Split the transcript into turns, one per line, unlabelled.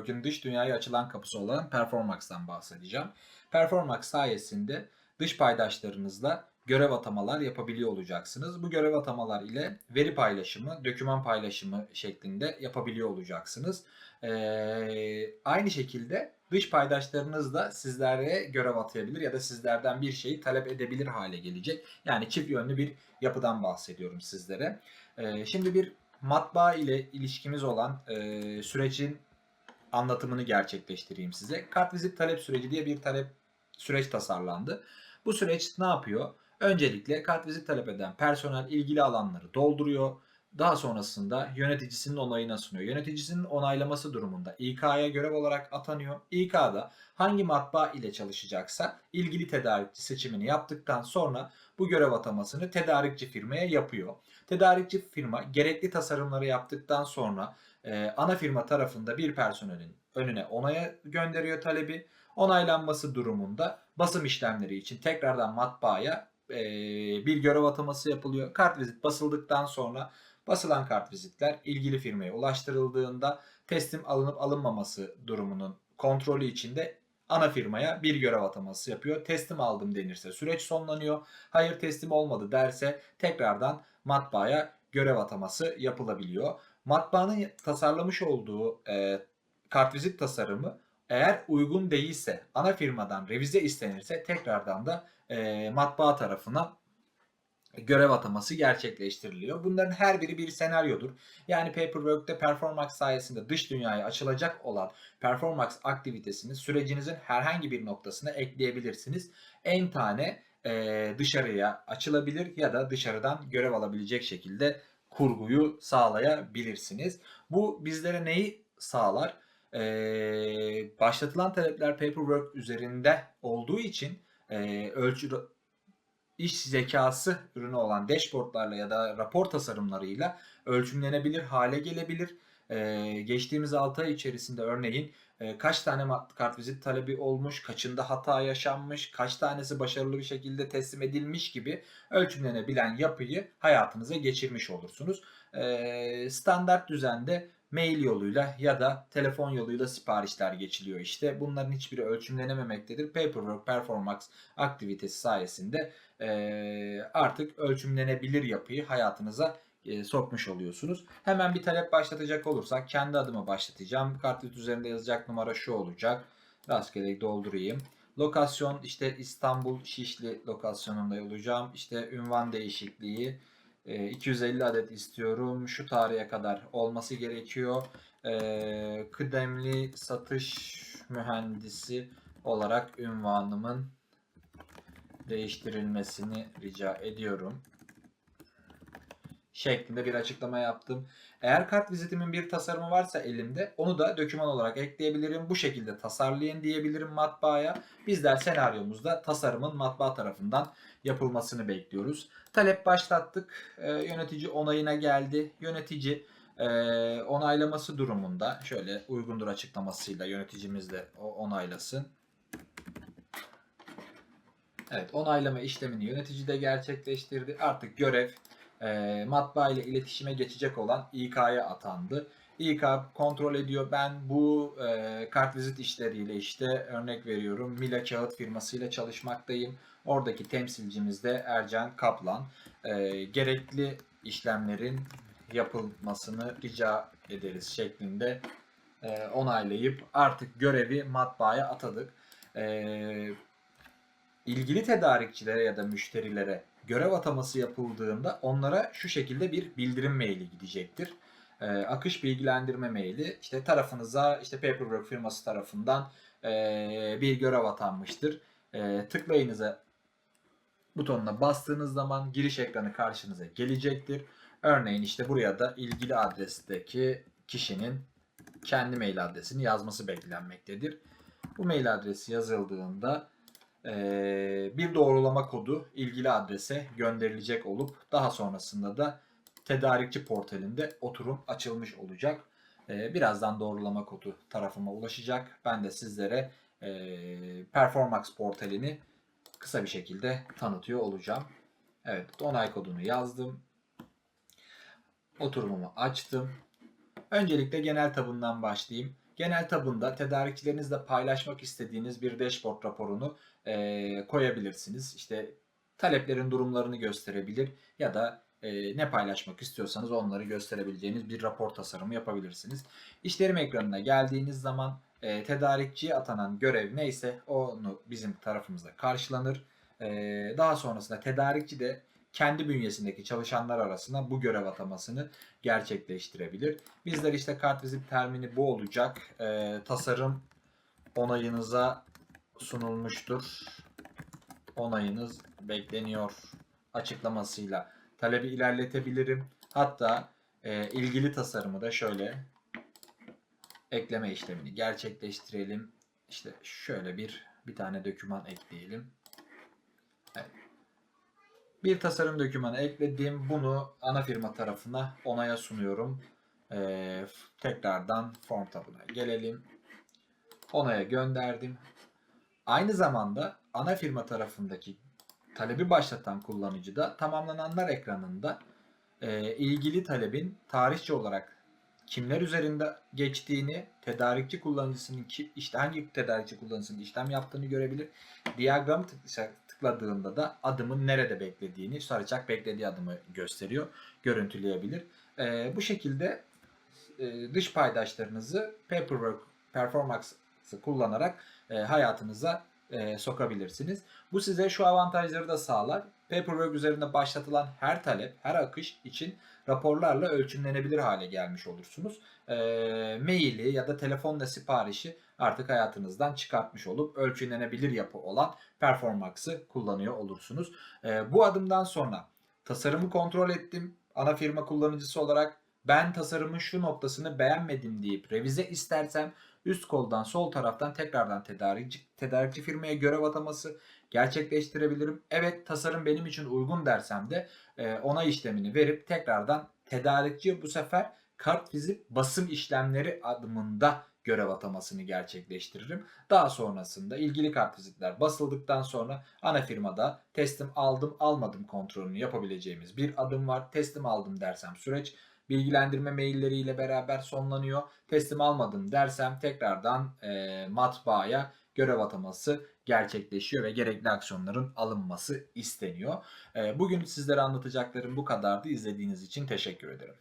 Paperwork'ün dış dünyaya açılan kapısı olan Performax'tan bahsedeceğim. Performax sayesinde dış paydaşlarınızla görev atamalar yapabiliyor olacaksınız. Bu görev atamalar ile veri paylaşımı, doküman paylaşımı şeklinde yapabiliyor olacaksınız. Ee, aynı şekilde dış paydaşlarınız da sizlere görev atayabilir ya da sizlerden bir şeyi talep edebilir hale gelecek. Yani çift yönlü bir yapıdan bahsediyorum sizlere. Ee, şimdi bir matbaa ile ilişkimiz olan e, sürecin anlatımını gerçekleştireyim size. Kartvizit talep süreci diye bir talep süreç tasarlandı. Bu süreç ne yapıyor? Öncelikle kartvizit talep eden personel ilgili alanları dolduruyor. Daha sonrasında yöneticisinin onayına sunuyor. Yöneticisinin onaylaması durumunda İK'ya görev olarak atanıyor. İK'da hangi matbaa ile çalışacaksa ilgili tedarikçi seçimini yaptıktan sonra bu görev atamasını tedarikçi firmaya yapıyor. Tedarikçi firma gerekli tasarımları yaptıktan sonra e, ana firma tarafında bir personelin önüne onaya gönderiyor talebi. Onaylanması durumunda basım işlemleri için tekrardan matbaaya e, bir görev ataması yapılıyor. Kartvizit basıldıktan sonra basılan kartvizitler ilgili firmaya ulaştırıldığında teslim alınıp alınmaması durumunun kontrolü içinde ana firmaya bir görev ataması yapıyor. Teslim aldım denirse süreç sonlanıyor. Hayır teslim olmadı derse tekrardan matbaaya görev ataması yapılabiliyor. Matbaanın tasarlamış olduğu e, kartvizit tasarımı eğer uygun değilse ana firmadan revize istenirse tekrardan da e, matbaa tarafına görev ataması gerçekleştiriliyor. Bunların her biri bir senaryodur. Yani Paperwork'te Performax sayesinde dış dünyaya açılacak olan Performax aktivitesini sürecinizin herhangi bir noktasına ekleyebilirsiniz. En tane e, dışarıya açılabilir ya da dışarıdan görev alabilecek şekilde kurguyu sağlayabilirsiniz. Bu bizlere neyi sağlar? Ee, başlatılan talepler paperwork üzerinde olduğu için e, ölçü iş zekası ürünü olan dashboardlarla ya da rapor tasarımlarıyla ölçümlenebilir hale gelebilir. Ee, geçtiğimiz 6 ay içerisinde örneğin e, kaç tane kartvizit talebi olmuş, kaçında hata yaşanmış, kaç tanesi başarılı bir şekilde teslim edilmiş gibi ölçümlenebilen yapıyı hayatınıza geçirmiş olursunuz. Ee, standart düzende mail yoluyla ya da telefon yoluyla siparişler geçiliyor işte. Bunların hiçbiri ölçümlenememektedir. Paperwork Performance aktivitesi sayesinde e, artık ölçümlenebilir yapıyı hayatınıza e, sokmuş oluyorsunuz. Hemen bir talep başlatacak olursak kendi adıma başlatacağım. Kartlit üzerinde yazacak numara şu olacak. Rastgele doldurayım. Lokasyon işte İstanbul Şişli lokasyonunda olacağım. İşte ünvan değişikliği 250 adet istiyorum. Şu tarihe kadar olması gerekiyor. Kıdemli satış mühendisi olarak ünvanımın değiştirilmesini rica ediyorum. Şeklinde bir açıklama yaptım. Eğer kart vizitimin bir tasarımı varsa elimde onu da doküman olarak ekleyebilirim. Bu şekilde tasarlayın diyebilirim matbaaya. Bizler senaryomuzda tasarımın matbaa tarafından yapılmasını bekliyoruz. Talep başlattık. E, yönetici onayına geldi. Yönetici e, onaylaması durumunda şöyle uygundur açıklamasıyla yöneticimiz de onaylasın. Evet onaylama işlemini yönetici de gerçekleştirdi. Artık görev e, matbaa ile iletişime geçecek olan İK'ya atandı. İK kontrol ediyor. Ben bu e, kartvizit işleriyle işte örnek veriyorum Mila Kağıt firmasıyla çalışmaktayım. Oradaki temsilcimiz de Ercan Kaplan. E, gerekli işlemlerin yapılmasını rica ederiz şeklinde e, onaylayıp artık görevi matbaaya atadık. E, ilgili tedarikçilere ya da müşterilere görev ataması yapıldığında onlara şu şekilde bir bildirim maili gidecektir. Ee, akış bilgilendirme maili işte tarafınıza işte Paperwork firması tarafından e, bir görev atanmıştır. E, tıklayınıza butonuna bastığınız zaman giriş ekranı karşınıza gelecektir. Örneğin işte buraya da ilgili adresteki kişinin kendi mail adresini yazması beklenmektedir. Bu mail adresi yazıldığında bir doğrulama kodu ilgili adrese gönderilecek olup daha sonrasında da tedarikçi portalinde oturum açılmış olacak. Birazdan doğrulama kodu tarafıma ulaşacak. Ben de sizlere Performax portalini kısa bir şekilde tanıtıyor olacağım. Evet onay kodunu yazdım. Oturumumu açtım. Öncelikle genel tabından başlayayım. Genel tabında tedarikçilerinizle paylaşmak istediğiniz bir dashboard raporunu e, koyabilirsiniz. İşte taleplerin durumlarını gösterebilir ya da e, ne paylaşmak istiyorsanız onları gösterebileceğiniz bir rapor tasarımı yapabilirsiniz. İşlerim ekranına geldiğiniz zaman e, tedarikçiye atanan görev neyse onu bizim tarafımızda karşılanır. E, daha sonrasında tedarikçi de kendi bünyesindeki çalışanlar arasında bu görev atamasını gerçekleştirebilir. Bizler işte kartvizit termini bu olacak. E, tasarım onayınıza sunulmuştur. Onayınız bekleniyor açıklamasıyla talebi ilerletebilirim. Hatta e, ilgili tasarımı da şöyle ekleme işlemini gerçekleştirelim. İşte şöyle bir bir tane doküman ekleyelim. Evet. Bir tasarım dokümanı ekledim. Bunu ana firma tarafına onaya sunuyorum. Ee, tekrardan form tabına gelelim. Onaya gönderdim. Aynı zamanda ana firma tarafındaki talebi başlatan kullanıcı da tamamlananlar ekranında e, ilgili talebin tarihçi olarak kimler üzerinde geçtiğini, tedarikçi kullanıcısının ki, işte hangi tedarikçi kullanıcısının işlem yaptığını görebilir. Diyagramı tıkla- tıkladığında da adımın nerede beklediğini, saracak beklediği adımı gösteriyor, görüntüleyebilir. E, bu şekilde e, dış paydaşlarınızı Paperwork Performance'ı kullanarak e, hayatınıza e, sokabilirsiniz. Bu size şu avantajları da sağlar. Paperwork üzerinde başlatılan her talep, her akış için raporlarla ölçümlenebilir hale gelmiş olursunuz. E, maili ya da telefonla siparişi artık hayatınızdan çıkartmış olup ölçümlenebilir yapı olan Performax'ı kullanıyor olursunuz. E, bu adımdan sonra tasarımı kontrol ettim. Ana firma kullanıcısı olarak ben tasarımın şu noktasını beğenmedim deyip revize istersem üst koldan sol taraftan tekrardan tedarikçi, tedarikçi firmaya görev ataması gerçekleştirebilirim. Evet tasarım benim için uygun dersem de e, onay işlemini verip tekrardan tedarikçi bu sefer kart vizit basım işlemleri adımında görev atamasını gerçekleştiririm. Daha sonrasında ilgili kartvizitler basıldıktan sonra ana firmada teslim aldım almadım kontrolünü yapabileceğimiz bir adım var. Teslim aldım dersem süreç bilgilendirme mailleriyle beraber sonlanıyor. Teslim almadım dersem tekrardan e, matbaaya görev ataması gerçekleşiyor ve gerekli aksiyonların alınması isteniyor. E, bugün sizlere anlatacaklarım bu kadardı. İzlediğiniz için teşekkür ederim.